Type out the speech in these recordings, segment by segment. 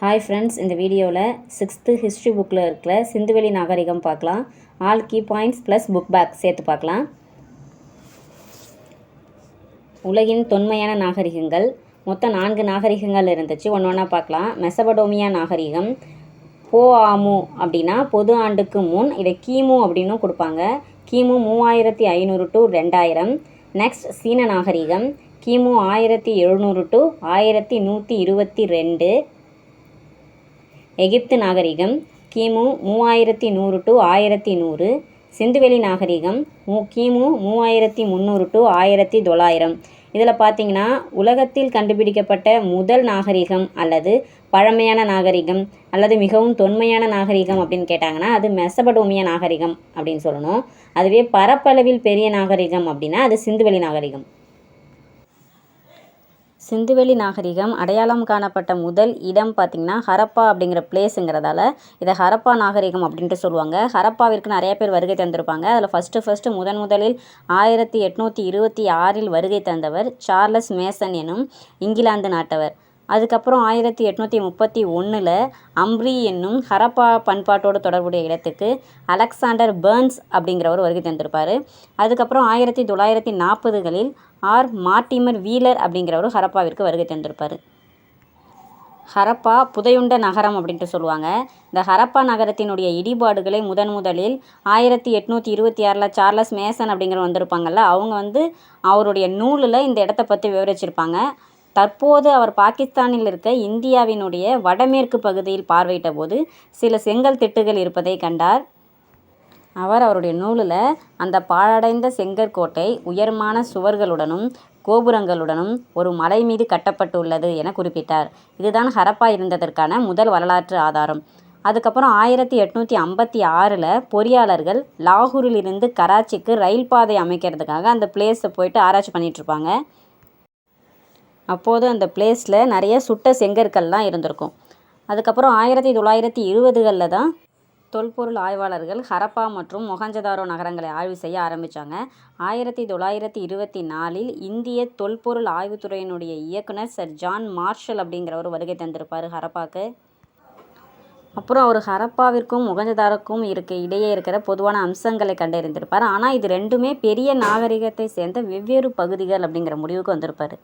Hi friends இந்த வீடியோவில் sixth history புக்கில் இருக்கிற சிந்துவெளி நாகரிகம் பார்க்கலாம். All key points plus book back சேர்த்து பார்க்கலாம். உலகின் தொன்மையான நாகரிகங்கள். மொத்தம் நான்கு நாகரிகங்கள் இருந்துச்சு. ஒன்று ஒன்றா பார்க்கலாம். மெசபடோமியா நாகரிகம் போ ஆமு அப்படின்னா பொது ஆண்டுக்கு முன் இதை கீமு அப்படின்னும் கொடுப்பாங்க. கிமு மூவாயிரத்தி ஐநூறு டு ரெண்டாயிரம். நெக்ஸ்ட் சீன நாகரிகம் கிமு ஆயிரத்தி எழுநூறு டு ஆயிரத்தி நூற்றி இருபத்தி ரெண்டு. எகிப்து நாகரிகம் கிமு மூவாயிரத்தி நூறு டு ஆயிரத்தி நூறு சிந்துவெளி நாகரிகம் மு கிமு மூவாயிரத்தி முந்நூறு டு ஆயிரத்தி தொள்ளாயிரம். இதில் பார்த்தீங்கன்னா உலகத்தில் கண்டுபிடிக்கப்பட்ட முதல் நாகரிகம் அல்லது பழமையான நாகரிகம் அல்லது மிகவும் தொன்மையான நாகரிகம் அப்படின்னு கேட்டாங்கன்னா அது மெசபடோமிய நாகரிகம் அப்படின்னு சொல்லணும். அதுவே பரப்பளவில் பெரிய நாகரிகம் அப்படின்னா அது சிந்துவெளி நாகரிகம். சிந்துவெளி நாகரிகம் அடையாளம் காணப்பட்ட முதல் இடம் பார்த்திங்கன்னா ஹரப்பா அப்படிங்கிற பிளேஸுங்கிறதால இதை ஹரப்பா நாகரிகம் அப்படின்ட்டு சொல்லுவாங்க. ஹரப்பாவிற்கு நிறைய பேர் வருகை தந்திருப்பாங்க. அதில் ஃபஸ்ட்டு ஃபஸ்ட்டு முதன் முதலில் ஆயிரத்தி எட்நூற்றி இருபத்தி ஆறில் வருகை தந்தவர் சார்லஸ் மேசன் எனும் இங்கிலாந்து நாட்டவர். அதுக்கப்புறம் ஆயிரத்தி எட்நூற்றி முப்பத்தி ஒன்றில் அம்ப்ரி என்னும் ஹரப்பா பண்பாட்டோடு தொடர்புடைய இடத்துக்கு அலெக்சாண்டர் பேர்ன்ஸ் அப்படிங்கிறவர் வருகை தந்திருப்பார். அதுக்கப்புறம் ஆயிரத்தி தொள்ளாயிரத்தி நாற்பதுகளில் ஆர். மார்டிமர் வீலர் அப்படிங்கிறவரும் ஹரப்பாவிற்கு வருகை தந்திருப்பார். ஹரப்பா புதையுண்ட நகரம் அப்படின்ட்டு சொல்லுவாங்க. இந்த ஹரப்பா நகரத்தினுடைய இடிபாடுகளை முதன் முதலில் ஆயிரத்தி எட்நூற்றி இருபத்தி ஆறில் சார்லஸ் மேசன் அப்படிங்கிற வந்திருப்பாங்கல்ல அவங்க வந்து அவருடைய நூலில் இந்த இடத்த பற்றி விவரிச்சிருப்பாங்க. தற்போது அவர் பாகிஸ்தானில் இருக்க இந்தியாவினுடைய வடமேற்கு பகுதியில் பார்வையிட்ட போது சில செங்கல் திட்டுகள் இருப்பதை கண்டார். அவர் அவருடைய நூலில் அந்த பாழடைந்த செங்கற்கோட்டை உயர்மான சுவர்களுடனும் கோபுரங்களுடனும் ஒரு மலை மீது கட்டப்பட்டுள்ளது என குறிப்பிட்டார். இதுதான் ஹரப்பா இருந்ததற்கான முதல் வரலாற்று ஆதாரம். அதுக்கப்புறம் ஆயிரத்தி எட்நூற்றி ஐம்பத்தி ஆறில் பொறியாளர்கள் லாகூரிலிருந்து கராச்சிக்கு ரயில் பாதை அமைக்கிறதுக்காக அந்த பிளேஸை போயிட்டு ஆராய்ச்சி பண்ணிகிட்ருப்பாங்க அப்போது அந்த பிளேஸில் நிறைய சுட்ட செங்கற்கள்லாம் இருந்திருக்கும். அதுக்கப்புறம் ஆயிரத்தி தொள்ளாயிரத்தி இருபதுகளில் தான் தொல்பொருள் ஆய்வாளர்கள் ஹரப்பா மற்றும் மொஹஞ்சதாரோ நகரங்களை ஆய்வு செய்ய ஆரம்பித்தாங்க ஆயிரத்தி தொள்ளாயிரத்தி இருபத்தி நாலில் இந்திய தொல்பொருள் ஆய்வுத்துறையினுடைய இயக்குனர் சர் ஜான் மார்ஷல் அப்படிங்கிறவர் வருகை தந்திருப்பார் ஹரப்பாக்கு. அப்புறம் அவர் ஹரப்பாவிற்கும் முகஞ்சதாருக்கும் இருக்க இடையே இருக்கிற பொதுவான அம்சங்களை கண்டறிந்திருப்பார். ஆனால் இது ரெண்டுமே பெரிய நாகரிகத்தை சேர்ந்த வெவ்வேறு பகுதிகள் அப்படிங்கிற முடிவுக்கு வந்திருப்பார்.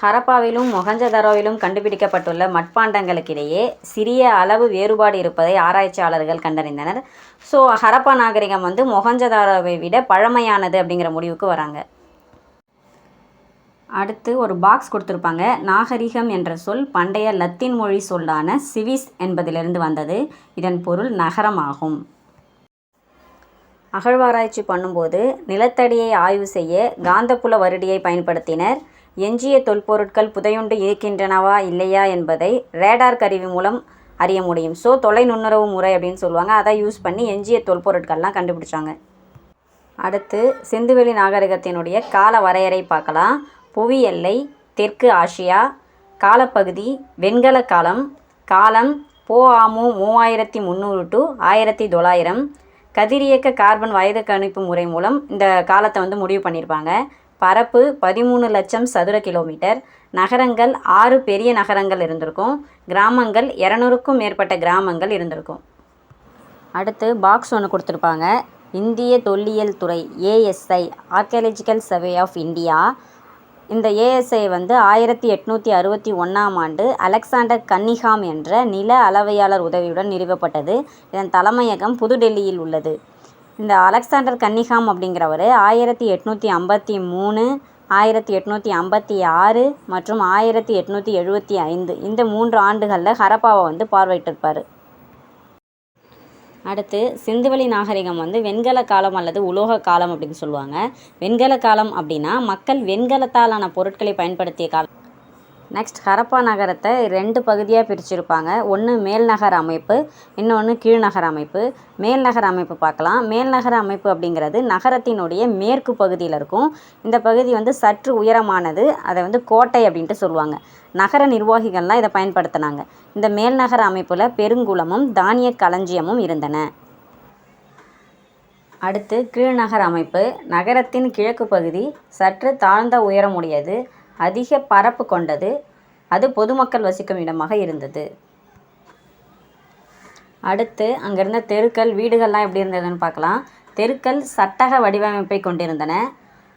ஹரப்பாவிலும் மொஹஞ்சதாரோவிலும் கண்டுபிடிக்கப்பட்டுள்ள மட்பாண்டங்களுக்கிடையே சிறிய அளவு வேறுபாடு இருப்பதை ஆராய்ச்சியாளர்கள் கண்டறிந்தனர். ஸோ ஹரப்பா நாகரிகம் வந்து மொஹஞ்சதாரோவை விட பழமையானது அப்படிங்கிற முடிவுக்கு வராங்க. அடுத்து ஒரு பாக்ஸ் கொடுத்துருப்பாங்க. நாகரிகம் என்ற சொல் பண்டைய லத்தீன் மொழி சொல்லான சிவிஸ் என்பதிலிருந்து வந்தது. இதன் பொருள் நகரம் ஆகும் அகழ்வாராய்ச்சி பண்ணும்போது நிலத்தடியை ஆய்வு செய்ய காந்தப்புல வருடியை பயன்படுத்தினர். எஞ்சிய தொல்பொருட்கள் புதையுண்டு இருக்கின்றனவா இல்லையா என்பதை ரேடார் கருவி மூலம் அறிய முடியும். ஸோ தொலை நுண்ணுறவு முறை அப்படின்னு சொல்லுவாங்க. அதை யூஸ் பண்ணி எஞ்சிய தொல்பொருட்கள்லாம் கண்டுபிடிச்சாங்க. அடுத்து சிந்துவெளி நாகரிகத்தினுடைய கால வரையறை பார்க்கலாம். புவி எல்லை தெற்கு ஆசியா காலப்பகுதி வெண்கல காலம் காலம் போ ஆமு மூவாயிரத்தி முந்நூறு டு ஆயிரத்தி தொள்ளாயிரம். கதிரியக்க கார்பன் வயது கணிப்பு முறை மூலம் இந்த காலத்தை வந்து முடிவு பண்ணியிருப்பாங்க. பரப்பு பதிமூணு லட்சம் சதுர கிலோமீட்டர். நகரங்கள் ஆறு பெரிய நகரங்கள் இருந்திருக்கும். கிராமங்கள் இரநூறுக்கும் மேற்பட்ட கிராமங்கள் இருந்திருக்கும். அடுத்து பாக்ஸ் ஒன்று கொடுத்துருப்பாங்க. இந்திய தொல்லியல் துறை ASI archaeological survey of India இந்த ஏஎஸ்ஐ வந்து ஆயிரத்தி எட்நூற்றி அறுபத்தி ஒன்றாம் ஆண்டு அலெக்சாண்டர் கன்னிகாம் என்ற நில அளவையாளர் உதவியுடன் நிறுவப்பட்டது. இதன் தலைமையகம் புதுடெல்லியில் உள்ளது. இந்த அலெக்சாண்டர் கன்னிகாம் அப்படிங்கிறவர் ஆயிரத்தி எட்நூற்றி ஐம்பத்தி மூணு ஆயிரத்தி எட்நூற்றி ஐம்பத்தி ஆறு மற்றும் ஆயிரத்தி எட்நூற்றி எழுபத்தி ஐந்து. இந்த மூன்று ஆண்டுகளில் ஹரப்பாவை வந்து பார்வையிட்டிருப்பார். அடுத்து சிந்துவெளி நாகரிகம் வந்து வெண்கல காலம் அல்லது உலோக காலம் அப்படின்னு சொல்லுவாங்க. வெண்கல காலம் அப்படின்னா மக்கள் வெண்கலத்தாலான பொருட்களை பயன்படுத்திய காலம். நெக்ஸ்ட் ஹரப்பா நகரத்தை ரெண்டு பகுதியாக பிரிச்சிருப்பாங்க. ஒன்று மேல்நகர அமைப்பு இன்னொன்று கீழ்நகர அமைப்பு. மேல்நகர அமைப்பு பார்க்கலாம். மேல்நகர அமைப்பு அப்படிங்கிறது நகரத்தினுடைய மேற்கு பகுதியில் இருக்கும். இந்த பகுதி வந்து சற்று உயரமானது. அதை வந்து கோட்டை அப்படின்ட்டு சொல்லுவாங்க. நகர நிர்வாகிகள்லாம் இதை பயன்படுத்தினாங்க. இந்த மேல்நகர அமைப்பில் பெருங்குளமும் தானிய களஞ்சியமும் இருந்தன. அடுத்து கீழ்நகர அமைப்பு. நகரத்தின் கிழக்கு பகுதி சற்று தாழ்ந்த உயரமுடையது. அதிக பரப்பு கொண்டது. அது பொதுமக்கள் வசிக்கும் இடமாக இருந்தது. அடுத்து அங்கிருந்த தெருக்கள் வீடுகள்லாம் எப்படி இருந்ததுன்னு பார்க்கலாம். தெருக்கள் சட்டக வடிவமைப்பை கொண்டிருந்தன.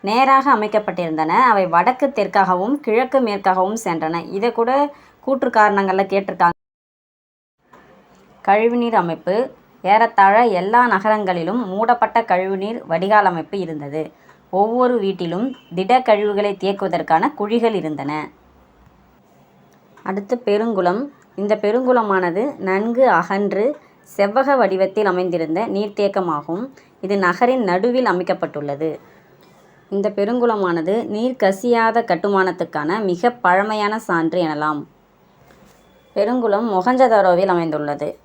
நேராக அமைக்கப்பட்டிருந்தன. அவை வடக்கு தெற்காகவும் கிழக்கு மேற்காகவும் சென்றன. இதை கூட கூற்று காரணங்களில் கேட்டிருக்காங்க. கழிவுநீர் அமைப்பு. ஏறத்தாழ எல்லா நகரங்களிலும் மூடப்பட்ட கழிவுநீர் வடிகால் அமைப்பு இருந்தது. ஒவ்வொரு வீட்டிலும் திட கழிவுகளை தேக்குவதற்கான குழிகள் இருந்தன. அடுத்து பெருங்குளம். இந்த பெருங்குளமானது நன்கு அகன்று செவ்வக வடிவத்தில் அமைந்திருந்த நீர்த்தேக்கமாகும். இது நகரின் நடுவில் அமைக்கப்பட்டுள்ளது. இந்த பெருங்குளமானது நீர் கசியாத கட்டுமானத்துக்கான மிக பழமையான சான்று எனலாம். பெருங்குளம் மொகஞ்சதாரோவில் அமைந்துள்ளது.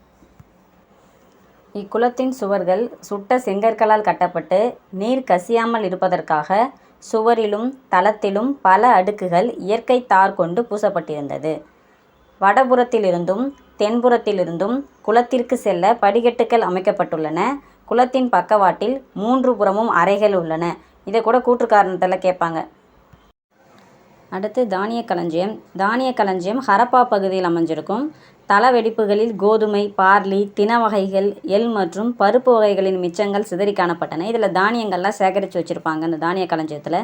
இக்குளத்தின் சுவர்கள் சுட்ட செங்கற்களால் கட்டப்பட்டு நீர் கசியாமல் இருப்பதற்காக சுவரிலும் தளத்திலும் பல அடுக்குகள் இயற்கை தார் கொண்டு பூசப்பட்டிருந்தது. வடபுறத்திலிருந்தும் தென்புறத்திலிருந்தும் குளத்திற்கு செல்ல படிக்கட்டுகள் அமைக்கப்பட்டுள்ளன. குளத்தின் பக்கவாட்டில் மூன்று புறமும் அறைகள் உள்ளன. இதை கூட கூற்று காரணத்தில் கேட்பாங்க. அடுத்து தானிய களஞ்சியம். தானிய களஞ்சியம் ஹரப்பா பகுதியில் அமைஞ்சிருக்கும். தள வெடிப்புகளில் கோதுமை பார்லி தின வகைகள் எள் மற்றும் பருப்பு வகைகளின் மிச்சங்கள் சிதறி காணப்பட்டன. இதில் தானியங்கள்லாம் சேகரித்து வச்சுருப்பாங்க. அந்த தானிய களஞ்சியத்தில்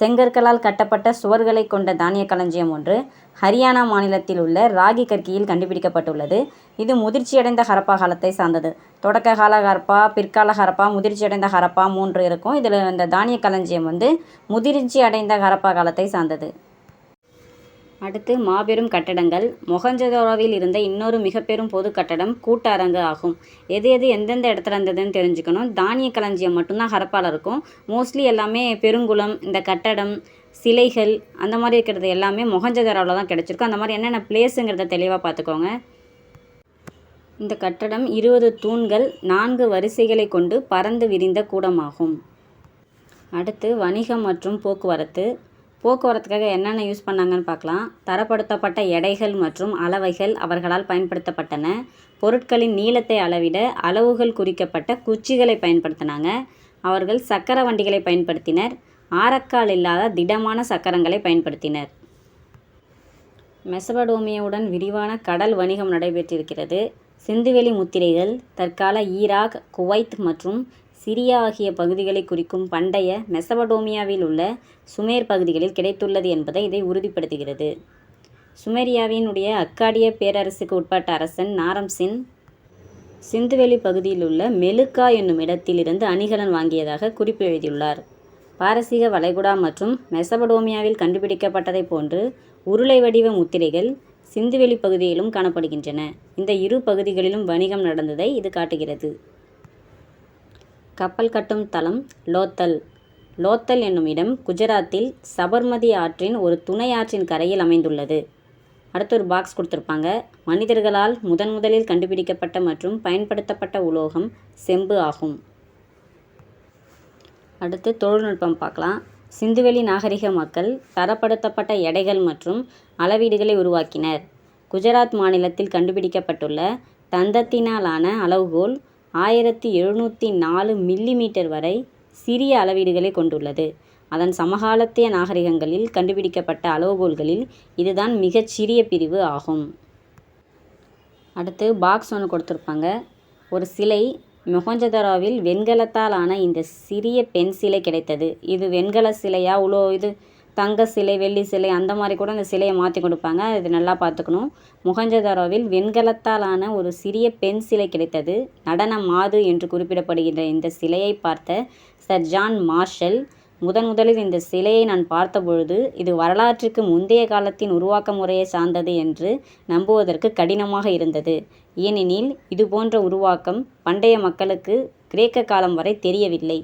செங்கற்களால் கட்டப்பட்ட சுவர்களை கொண்ட தானிய களஞ்சியம் ஒன்று ஹரியானா மாநிலத்தில் உள்ள ராகி கற்கியில் கண்டுபிடிக்கப்பட்டுள்ளது. இது முதிர்ச்சியடைந்த ஹரப்பா காலத்தை சார்ந்தது. தொடக்க கால ஹரப்பா பிற்கால ஹரப்பா முதிர்ச்சியடைந்த ஹரப்பா மூன்று இருக்கும். இதில் இந்த தானிய களஞ்சியம் வந்து முதிர்ச்சி அடைந்த ஹரப்பா காலத்தை சார்ந்தது. அடுத்து மாபெரும் கட்டடங்கள். மொஹஞ்சதாரோவில் இருந்த இன்னொரு மிகப்பெரும் பொது கட்டடம் கூட்டரங்கு ஆகும். எது எது எந்தெந்த இடத்துல இருந்ததுன்னு தெரிஞ்சுக்கணும். தானிய களஞ்சியம் மட்டும்தான் ஹரப்பால் இருக்கும். மோஸ்ட்லி எல்லாமே பெருங்குளம் இந்த கட்டடம் சிலைகள் அந்த மாதிரி இருக்கிறது எல்லாமே மொஹஞ்சதாரோவில் தான் கிடச்சிருக்கும். அந்த மாதிரி என்னென்ன பிளேஸுங்கிறத தெளிவாக பார்த்துக்கோங்க. இந்த கட்டடம் இருபது தூண்கள் நான்கு வரிசைகளை கொண்டு பறந்து விரிந்த கூடமாகும். அடுத்து வணிகம் மற்றும் போக்குவரத்து. போக்குவரத்துக்காக என்னென்ன யூஸ் பண்ணாங்கன்னு பார்க்கலாம். தரப்படுத்தப்பட்ட எடைகள் மற்றும் அளவைகள் அவர்களால் பயன்படுத்தப்பட்டன. பொருட்களின் நீளத்தை அளவிட அளவுகள் குறிக்கப்பட்ட குச்சிகளை பயன்படுத்தினாங்க. அவர்கள் சக்கர வண்டிகளை பயன்படுத்தினர். ஆரக்கால் இல்லாத திடமான சக்கரங்களை பயன்படுத்தினர். மெசபடோமியாவுடன் விரிவான கடல் வணிகம் நடைபெற்றிருக்கிறது. சிந்துவெளி முத்திரைகள் தற்கால ஈராக் குவைத் மற்றும் சிரியா ஆகிய பகுதிகளை குறிக்கும் பண்டைய மெசபடோமியாவில் உள்ள சுமேர் பகுதிகளில் கிடைத்துள்ளது என்பதை இதை உறுதிப்படுத்துகிறது. சுமேரியாவினுடைய அக்காடிய பேரரசுக்கு உட்பட்ட அரசன் நாரம்சின் சிந்துவெளி பகுதியில் உள்ள மெலுக்கா என்னும் இடத்திலிருந்து அணிகலன் வாங்கியதாக குறிப்பு எழுதியுள்ளார். பாரசீக வளைகுடா மற்றும் மெசபடோமியாவில் கண்டுபிடிக்கப்பட்டதைப் போன்று உருளை வடிவ முத்திரைகள் சிந்துவெளி பகுதியிலும் காணப்படுகின்றன. இந்த இரு பகுதிகளிலும் வணிகம் நடந்ததை இது காட்டுகிறது. கப்பல் கட்டும் தளம் லோத்தல். லோத்தல் என்னும் இடம் குஜராத்தில் சபர்மதி ஆற்றின் ஒரு துணை ஆற்றின் கரையில் அமைந்துள்ளது. அடுத்து ஒரு பாக்ஸ் கொடுத்துருப்பாங்க. மனிதர்களால் முதன் முதலில் கண்டுபிடிக்கப்பட்ட மற்றும் பயன்படுத்தப்பட்ட உலோகம் செம்பு ஆகும். அடுத்து தொழில்நுட்பம் பார்க்கலாம். சிந்துவெளி நாகரிக மக்கள் தரப்படுத்தப்பட்ட எடைகள் மற்றும் அளவீடுகளை உருவாக்கினர். குஜராத் மாநிலத்தில் கண்டுபிடிக்கப்பட்டுள்ள தந்தத்தினாலான அளவுகோல் ஆயிரத்தி எழுநூற்றி நாலு மில்லிமீட்டர் வரை சிறிய அளவீடுகளை கொண்டுள்ளது. அதன் சமகாலத்திய நாகரிகங்களில் கண்டுபிடிக்கப்பட்ட அளவுகோல்களில் இதுதான் மிகச் சிறிய பிரிவு ஆகும். அடுத்து பாக்ஸ் ஒன்று கொடுத்துருப்பாங்க. ஒரு சிலை மொஹஞ்சதாரோவில் வெண்கலத்தால் ஆன இந்த சிறிய பெண் சிலை கிடைத்தது. இது வெண்கல சிலையா உலோ இது தங்க சிலை வெள்ளி சிலை அந்த மாதிரி கூட அந்த சிலையை மாற்றி கொடுப்பாங்க. இது நல்லா பார்த்துக்கணும். முகஞ்சதாரோவில் வெண்கலத்தாலான ஒரு சிறிய பெண் சிலை கிடைத்தது. நடன மாது என்று குறிப்பிடப்படுகின்ற இந்த சிலையை பார்த்த சர் ஜான் மார்ஷல் முதன் முதலில் இந்த சிலையை நான் பார்த்தபொழுது இது வரலாற்றுக்கு முந்தைய காலத்தின் உருவாக்க முறையை சார்ந்தது என்று நம்புவதற்கு கடினமாக இருந்தது. ஏனெனில் இதுபோன்ற உருவாக்கம் பண்டைய மக்களுக்கு கிரேக்க காலம் வரை தெரியவில்லை.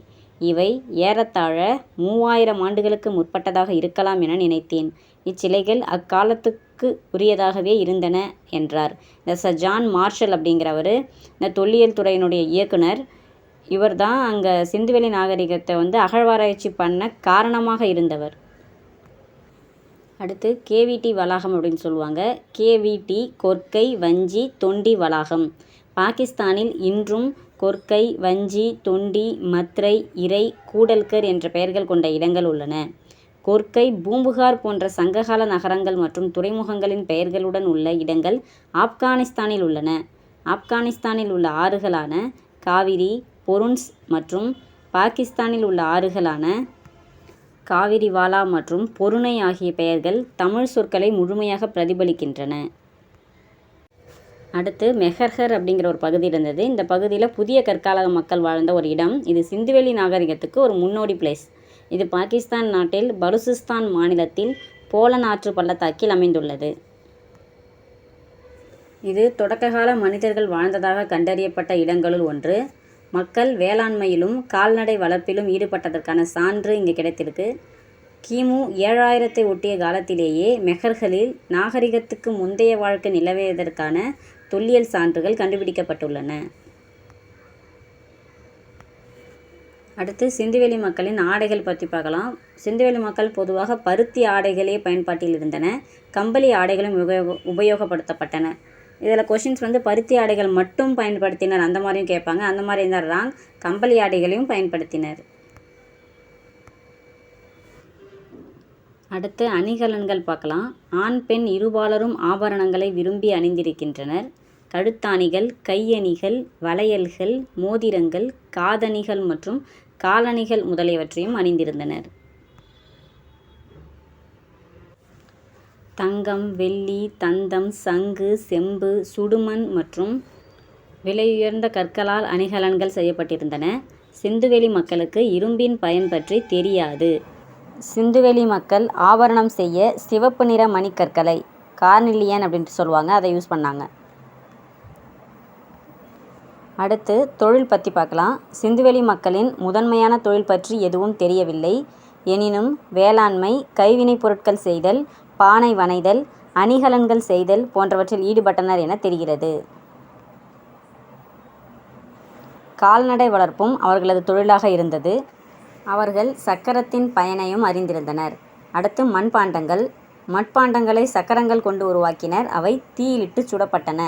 இவை ஏறத்தாழ மூவாயிரம் ஆண்டுகளுக்கு முற்பட்டதாக இருக்கலாம் என நினைத்தேன். இச்சிலைகள் அக்காலத்துக்கு உரியதாகவே இருந்தன என்றார். இந்த சர் ஜான் மார்ஷல் அப்படிங்கிறவர் இந்த தொல்லியல் துறையினுடைய இயக்குனர் இவர் தான் அங்கே சிந்துவெளி நாகரிகத்தை வந்து அகழ்வாராய்ச்சி பண்ண காரணமாக இருந்தவர். அடுத்து கேவிடி வளாகம் அப்படின்னு சொல்லுவாங்க. கேவிடி கொர்க்கை வஞ்சி தொண்டி வளாகம். பாகிஸ்தானில் இன்றும் கொர்க்கை வஞ்சி தொண்டி மத்ரை இறை கூடல்கர் என்ற பெயர்கள் கொண்ட இடங்கள் உள்ளன கொர்க்கை பூம்புகார் போன்ற சங்ககால நகரங்கள் மற்றும் துறைமுகங்களின் பெயர்களுடன் உள்ள இடங்கள் ஆப்கானிஸ்தானில் உள்ளன. ஆப்கானிஸ்தானில் உள்ள ஆறுகளான காவிரி பொருன்ஸ் மற்றும் பாகிஸ்தானில் உள்ள ஆறுகளான காவிரிவாலா மற்றும் பொருணை ஆகிய பெயர்கள் தமிழ் சொற்களை முழுமையாக பிரதிபலிக்கின்றன. அடுத்து மெஹர்கர் அப்படிங்கிற ஒரு பகுதி இருந்தது. இந்த பகுதியில் புதிய கற்கால மக்கள் வாழ்ந்த ஒரு இடம். இது சிந்துவெளி நாகரிகத்துக்கு ஒரு முன்னோடி பிளேஸ். இது பாகிஸ்தான் நாட்டில் பலுசிஸ்தான் மாநிலத்தில் போலன் ஆற்று பள்ளத்தாக்கில் அமைந்துள்ளது. இது தொடக்ககால மனிதர்கள் வாழ்ந்ததாக கண்டறியப்பட்ட இடங்களுள் ஒன்று. மக்கள் வேளாண்மையிலும் கால்நடை வளர்ப்பிலும் ஈடுபட்டதற்கான சான்று இங்கு கிடைத்திருக்கு. கிமு ஏழாயிரத்தை ஒட்டிய காலத்திலேயே மெஹர்களில் நாகரிகத்துக்கு முந்தைய வாழ்க்கை நிலவியதற்கான தொல்லியல் சான்றுகள் கண்டுபிடிக்கப்பட்டுள்ளன. அடுத்து சிந்துவெளி மக்களின் ஆடைகள் பற்றி பார்க்கலாம். சிந்துவெளி மக்கள் பொதுவாக பருத்தி ஆடைகளே பயன்பாட்டில் இருந்தன. கம்பளி ஆடைகளும் உபயோக உபயோகப்படுத்தப்பட்டன. இதில் கொஷின்ஸ் வந்து பருத்தி ஆடைகள் மட்டும் பயன்படுத்தினர் அந்த மாதிரியும் கேட்பாங்க. அந்த மாதிரி இருந்தால் ராங். கம்பளி ஆடைகளையும் பயன்படுத்தினர். அடுத்து அணிகலன்கள் பார்க்கலாம். ஆண் பெண் இருபாலரும் ஆபரணங்களை விரும்பி அணிந்திருக்கின்றனர். கழுத்தாணிகள் கையணிகள் வளையல்கள் மோதிரங்கள் காதணிகள் மற்றும் காலணிகள் முதலியவற்றையும் அணிந்திருந்தனர். தங்கம் வெள்ளி தந்தம் சங்கு செம்பு சுடுமண் மற்றும் விலையுயர்ந்த கற்களால் அணிகலன்கள் செய்யப்பட்டிருந்தன. சிந்துவெளி மக்களுக்கு இரும்பின் பயன் பற்றி தெரியாது. சிந்துவெளி மக்கள் ஆபரணம் செய்ய சிவப்பு நிற மணிக்கற்களை கார்னிலியன் அப்படின்ட்டு சொல்லுவாங்க அதை யூஸ் பண்ணாங்க. அடுத்து தொழில் பற்றி பார்க்கலாம். சிந்துவெளி மக்களின் முதன்மையான தொழில் பற்றி எதுவும் தெரியவில்லை. எனினும் வேளாண்மை கைவினைப் பொருட்கள் செய்தல் பானை வனைதல் அணிகலன்கள் செய்தல் போன்றவற்றில் ஈடுபட்டனர் என தெரிகிறது. கால்நடை வளர்ப்பும் அவர்களது தொழிலாக இருந்தது. அவர்கள் சக்கரத்தின் பயனையும் அறிந்திருந்தனர். அடுத்து மண்பாண்டங்கள் மட்பாண்டங்களை சக்கரங்கள் கொண்டு உருவாக்கினர். அவை தீயிலிட்டு சுடப்பட்டன.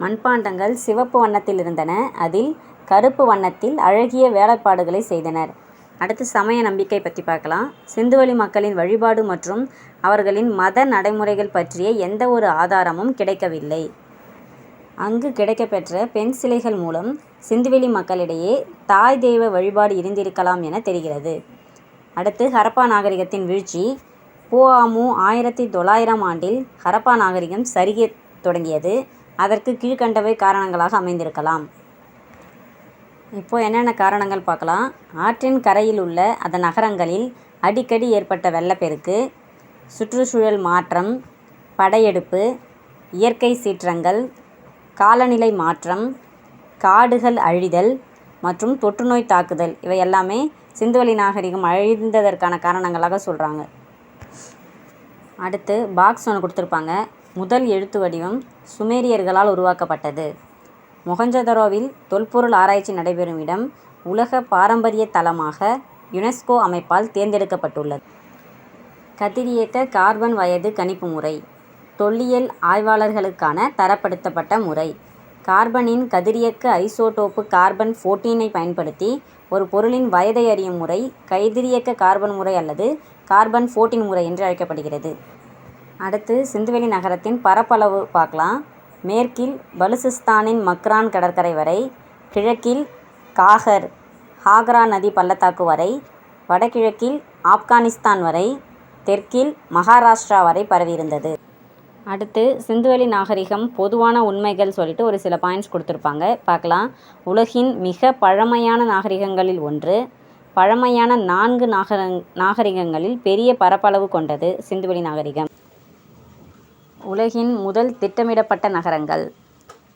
மண்பாண்டங்கள் சிவப்பு வண்ணத்தில் இருந்தன. அதில் கருப்பு வண்ணத்தில் அழகிய வேலைப்பாடுகளை செய்தனர். அடுத்து சமய நம்பிக்கை பற்றி பார்க்கலாம். சிந்துவெளி மக்களின் வழிபாடு மற்றும் அவர்களின் மத நடைமுறைகள் பற்றிய எந்த ஒரு ஆதாரமும் கிடைக்கவில்லை. அங்கு கிடைக்கப்பெற்ற பெண் சிலைகள் மூலம் சிந்துவெளி மக்களிடையே தாய் தெய்வ வழிபாடு இருந்திருக்கலாம் என தெரிகிறது. அடுத்து ஹரப்பா நாகரிகத்தின் வீழ்ச்சி பொ. ஆயிரத்தி தொள்ளாயிரம் ஆண்டில் ஹரப்பா நாகரிகம் சரியத் தொடங்கியது. அதற்கு கீழ்க்கண்டவை காரணங்களாக அமைந்திருக்கலாம். இப்போ என்னென்ன காரணங்கள் பார்க்கலாம். ஆற்றின் கரையில் உள்ள அதன் நகரங்களில் அடிக்கடி ஏற்பட்ட வெள்ளப்பெருக்கு சுற்றுச்சூழல் மாற்றம் படையெடுப்பு இயற்கை சீற்றங்கள் காலநிலை மாற்றம் காடுகள் அழிதல் மற்றும் தொற்றுநோய் தாக்குதல் இவை எல்லாமே சிந்துவெளி நாகரிகம் அழிந்ததற்கான காரணங்களாக சொல்கிறாங்க. அடுத்து பாக்ஸ் ஒன்று கொடுத்துருப்பாங்க. முதல் எழுத்து வடிவம் சுமேரியர்களால் உருவாக்கப்பட்டது. மொஹஞ்சதரோவில் தொல்பொருள் ஆராய்ச்சி நடைபெறும் இடம் உலக பாரம்பரிய தளமாக யுனெஸ்கோ அமைப்பால் தேர்ந்தெடுக்கப்பட்டுள்ளது. கதிரியக்க கார்பன் வயது கணிப்பு முறை தொல்லியல் ஆய்வாளர்களுக்கான தரப்படுத்தப்பட்ட முறை. கார்பனின் கதிரியக்க ஐசோடோப்பு கார்பன் ஃபோர்டீனை பயன்படுத்தி ஒரு பொருளின் வயதை அறியும் முறை கைதிரியக்க கார்பன் முறை அல்லது கார்பன் ஃபோர்டீன் முறை என்று அழைக்கப்படுகிறது. அடுத்து சிந்துவெளி நகரத்தின் பரப்பளவு பார்க்கலாம். மேற்கில் பலுசிஸ்தானின் மக்ரான் கடற்கரை வரை கிழக்கில் காகர் ஹாக்ரா நதி பள்ளத்தாக்கு வரை வடகிழக்கில் ஆப்கானிஸ்தான் வரை தெற்கில் மகாராஷ்டிரா வரை பரவியிருந்தது. அடுத்து சிந்துவெளி நாகரிகம் பொதுவான உண்மைகள் சொல்லிட்டு ஒரு சில பாயிண்ட்ஸ் கொடுத்துருப்பாங்க பார்க்கலாம். உலகின் மிக பழமையான நாகரிகங்களில் ஒன்று. பழமையான நான்கு நாகரங் நாகரிகங்களில் பெரிய பரப்பளவு கொண்டது சிந்துவெளி நாகரிகம். உலகின் முதல் திட்டமிடப்பட்ட நகரங்கள்.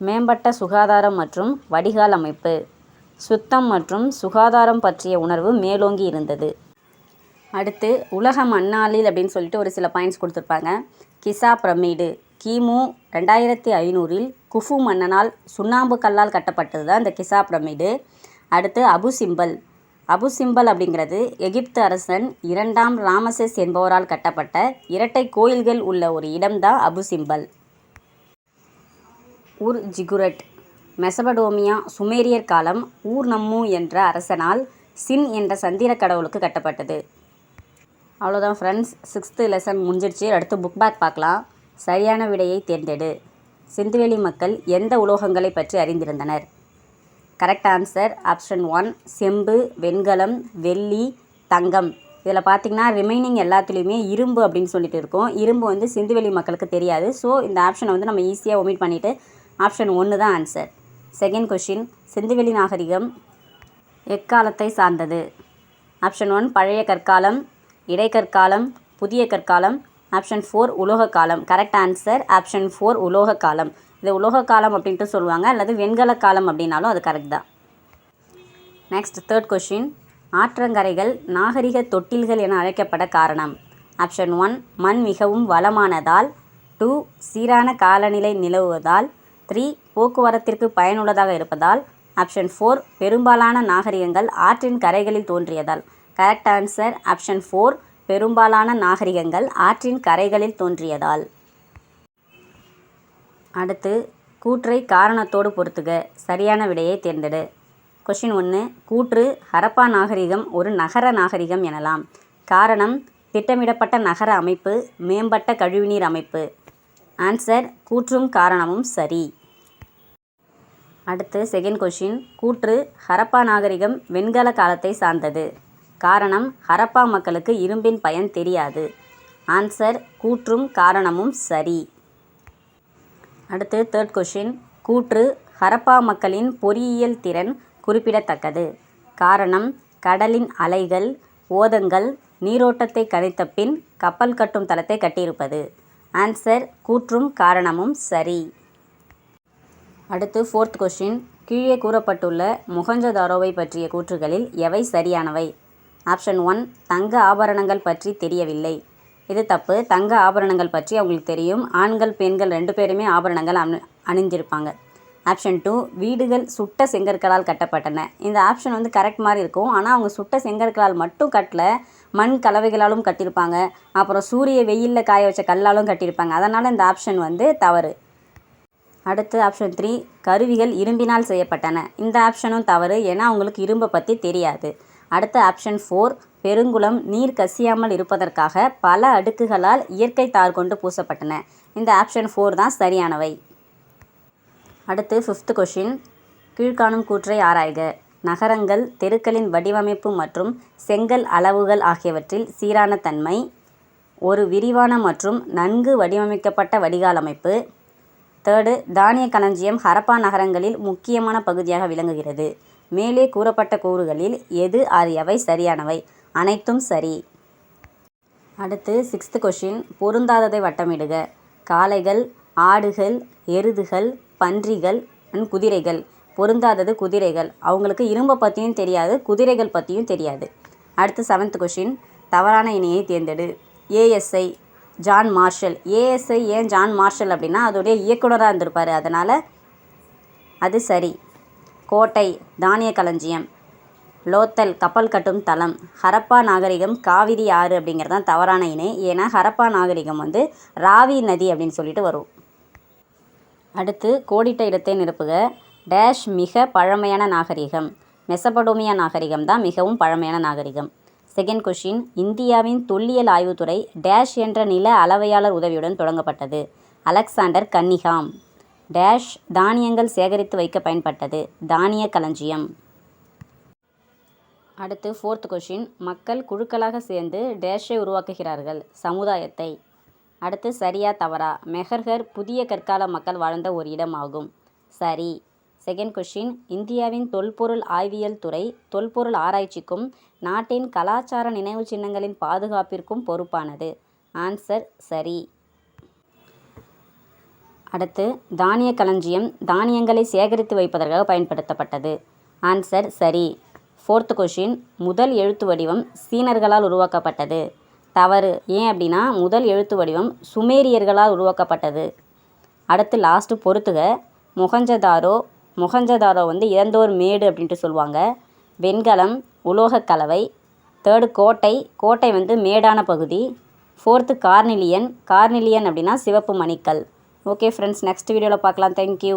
மேம்பட்ட சுகாதாரம் மற்றும் வடிகால் அமைப்பு. சுத்தம் மற்றும் சுகாதாரம் பற்றிய உணர்வு மேலோங்கி இருந்தது. அடுத்து உலக மண்ணாளில் அப்படின்னு சொல்லிட்டு ஒரு சில பாயிண்ட்ஸ் கொடுத்துருப்பாங்க. கிசா பிரமிடு கிமு ரெண்டாயிரத்தி ஐநூறில் குஃபு மன்னனால் சுண்ணாம்பு கல்லால் கட்டப்பட்டது தான் இந்த கிசா பிரமிடு. அடுத்து அபு சிம்பல் அபு சிம்பல் அப்படிங்கிறது எகிப்து அரசன் இரண்டாம் ராமசெஸ் என்பவரால் கட்டப்பட்ட இரட்டை கோயில்கள் உள்ள ஒரு இடம்தான் Abu Simbel. Ur ziggurat Mesopotamia சுமேரியர் காலம் ஊர் நம்மு என்ற அரசனால் சின் என்ற சந்திர கடவுளுக்கு கட்டப்பட்டது. அவ்வளோதான் ஃப்ரெண்ட்ஸ் சிக்ஸ்த்து லெசன் முடிஞ்சிடுச்சு. அடுத்து புக் பேக் பார்க்கலாம். சரியான விடையை தேர்ந்தெடு. சிந்துவெளி மக்கள் எந்த உலோகங்களை பற்றி அறிந்திருந்தனர்? கரெக்ட் ஆன்சர் ஆப்ஷன் ஒன் செம்பு வெண்கலம் வெள்ளி தங்கம். இதில் பார்த்தீங்கன்னா ரிமைனிங் எல்லாத்துலேயுமே இரும்பு அப்படின்னு சொல்லிட்டு இருக்கோம். இரும்பு வந்து சிந்துவெளி மக்களுக்கு தெரியாது. ஸோ இந்த ஆப்ஷனை வந்து நம்ம ஈஸியாக ஒமிட் பண்ணிவிட்டு ஆப்ஷன் ஒன்று தான் ஆன்சர் செகண்ட் கொஷின் சிந்துவெளி நாகரிகம் எக்காலத்தை சார்ந்தது? ஆப்ஷன் ஒன் பழைய கற்காலம் இடைக்கற்காலம் புதிய கற்காலம். ஆப்ஷன் ஃபோர் உலோக காலம். கரெக்ட் ஆன்சர் ஆப்ஷன் ஃபோர் உலோக காலம். இது உலோக காலம் அப்படின்ட்டு சொல்லுவாங்க. அல்லது வெண்கல காலம் அப்படின்னாலும் அது கரெக்ட் தான். நெக்ஸ்ட் தேர்ட் கொஷின் ஆற்றங்கரைகள் நாகரிக தொட்டில்கள் என அழைக்கப்பட காரணம். ஆப்ஷன் ஒன் மண் மிகவும் வளமானதால். டூ சீரான காலநிலை நிலவுவதால். த்ரீ போக்குவரத்திற்கு பயனுள்ளதாக இருப்பதால். ஆப்ஷன் ஃபோர் பெரும்பாலான நாகரிகங்கள் ஆற்றின் கரைகளில் தோன்றியதால். கரெக்ட் ஆன்சர் ஆப்ஷன் ஃபோர் பெரும்பாலான நாகரிகங்கள் ஆற்றின் கரைகளில் தோன்றியதால். அடுத்து கூற்றை காரணத்தோடு பொறுத்துக சரியான விடையை தேர்ந்தெடு. கொஷின் ஒன்று கூற்று ஹரப்பா நாகரிகம் ஒரு நகர நாகரிகம் எனலாம். காரணம் திட்டமிடப்பட்ட நகர அமைப்பு மேம்பட்ட கழிவுநீர் அமைப்பு. ஆன்சர் கூற்றும் காரணமும் சரி. அடுத்து செகண்ட் கொஷின் கூற்று ஹரப்பா நாகரிகம் வெண்கல காலத்தை சார்ந்தது. காரணம் ஹரப்பா மக்களுக்கு இரும்பின் பயன் தெரியாது. ஆன்சர் கூற்றும் காரணமும் சரி. அடுத்து தேர்ட் கொஷின் கூற்று ஹரப்பா மக்களின் பொறியியல் திறன் குறிப்பிடத்தக்கது. காரணம் கடலின் அலைகள் ஓதங்கள் நீரோட்டத்தை கணித்த பின் கப்பல் கட்டும் தளத்தை கட்டியிருப்பது. ஆன்சர் கூற்றும் காரணமும் சரி. அடுத்து ஃபோர்த் கொஷின் கீழே கூறப்பட்டுள்ள முகஞ்சதாரோவை பற்றிய கூற்றுகளில் எவை சரியானவை? ஆப்ஷன் ஒன் தங்க ஆபரணங்கள் பற்றி தெரியவில்லை. இது தப்பு. தங்க ஆபரணங்கள் பற்றி அவங்களுக்கு தெரியும். ஆண்கள் பெண்கள் ரெண்டு பேருமே ஆபரணங்கள் அணி அணிஞ்சிருப்பாங்க. ஆப்ஷன் டூ வீடுகள் சுட்ட செங்கற்களால் கட்டப்பட்டன. இந்த ஆப்ஷன் வந்து கரெக்ட் மாதிரி இருக்கும். ஆனால் அவங்க சுட்ட செங்கற்களால் மட்டும் கட்டல. மண் கலவைகளாலும் கட்டியிருப்பாங்க அப்புறம் சூரிய வெயிலில் காய வச்ச கல்லாலும் கட்டியிருப்பாங்க அதனால் இந்த ஆப்ஷன் வந்து தவறு. அடுத்து ஆப்ஷன் த்ரீ கருவிகள் இரும்பினால் செய்யப்பட்டன. இந்த ஆப்ஷனும் தவறு. ஏன்னா அவங்களுக்கு இரும்பை பற்றி தெரியாது. அடுத்த ஆப்ஷன் ஃபோர் பெருங்குளம் நீர் கசியாமல் இருப்பதற்காக பல அடுக்குகளால் இயற்கை தார் கொண்டு பூசப்பட்டன. இந்த ஆப்ஷன் ஃபோர் தான் சரியானவை. அடுத்து ஃபிஃப்த் கொஷின் கீழ்காணும் கூற்றை ஆராய்க. நகரங்கள் தெருக்களின் வடிவமைப்பு மற்றும் செங்கல் அளவுகள் ஆகியவற்றில் சீரான தன்மை ஒரு விரிவான மற்றும் நன்கு வடிவமைக்கப்பட்ட வடிகால் அமைப்பு. தேர்டு தானிய களஞ்சியம் ஹரப்பா நகரங்களில் முக்கியமான பகுதியாக விளங்குகிறது. மேலே கூறப்பட்ட கூறுகளில் எது ஆகியவை சரியானவை? அனைத்தும் சரி. அடுத்து சிக்ஸ்த் கொஷின் பொருந்தாததை வட்டமிடுக. காளைகள் ஆடுகள் எருதுகள் பன்றிகள் அண்ட் குதிரைகள். பொருந்தாதது குதிரைகள். அவங்களுக்கு இரும்பை பற்றியும் தெரியாது குதிரைகள் பற்றியும் தெரியாது. அடுத்து செவன்த் கொஷின் தவறான இணையை தேர்ந்தெடு. ஏஎஸ்ஐ ஜான் மார்ஷல் ஏஎஸ்ஐ ஏன் ஜான் மார்ஷல் அப்படின்னா அதோடைய இயக்குனராக இருந்திருப்பார். அதனால் அது சரி. கோட்டை தானிய களஞ்சியம் லோத்தல் கப்பல் கட்டும் தளம் ஹரப்பா நாகரிகம் காவிரி ஆறு அப்படிங்கிறது தான் தவறான இணை. ஏன்னா ஹரப்பா நாகரிகம் வந்து ராவி நதி அப்படின்னு சொல்லிட்டு வரும். அடுத்து கோடிட்ட இடத்தை நிரப்புக. டேஷ் மிக பழமையான நாகரிகம். மெசபடோமியா நாகரிகம் தான் மிகவும் பழமையான நாகரிகம். செகண்ட் கொஷின் இந்தியாவின் தொல்லியல் ஆய்வுத்துறை டேஷ் என்ற நில அளவையாளர் உதவியுடன் தொடங்கப்பட்டது. Alexander Cunningham. டேஷ் தானியங்கள் சேகரித்து வைக்க பயன்பட்டது. தானிய களஞ்சியம். அடுத்து ஃபோர்த் கொஷின் மக்கள் குழுக்களாக சேர்ந்து டேஷை உருவாக்குகிறார்கள். சமுதாயத்தை. அடுத்து சரியா தவறா. மெஹர்கர் புதிய கற்கால மக்கள் வாழ்ந்த ஒரு இடம் ஆகும். சரி. செகண்ட் கொஷின் இந்தியாவின் தொல்பொருள் ஆய்வியல் துறை தொல்பொருள் ஆராய்ச்சிக்கும் நாட்டின் கலாச்சார நினைவுச் சின்னங்களின் பாதுகாப்பிற்கும் பொறுப்பானது. ஆன்சர் சரி. அடுத்து தானிய களஞ்சியம் தானியங்களை சேகரித்து வைப்பதற்காக பயன்படுத்தப்பட்டது. ஆன்சர் சரி. ஃபோர்த் கொஷின் முதல் எழுத்து வடிவம் சீனர்களால் உருவாக்கப்பட்டது. தவறு. ஏன் அப்படின்னா முதல் எழுத்து வடிவம் சுமேரியர்களால் உருவாக்கப்பட்டது. அடுத்து லாஸ்ட்டு பொறுத்துக. முகஞ்சதாரோ முகஞ்சதாரோ வந்து இறந்தோர் மேடு அப்படின்ட்டு சொல்லுவாங்க. வெண்கலம் உலோகக் கலவை. தேர்டு கோட்டை. கோட்டை வந்து மேடான பகுதி. Fourth carnelian. கார்னிலியன் அப்படின்னா சிவப்பு மணிக்கல். ஓகே ஃப்ரெண்ட்ஸ் நெக்ஸ்ட் வீடியோவில் பார்க்கலாம். தேங்க்யூ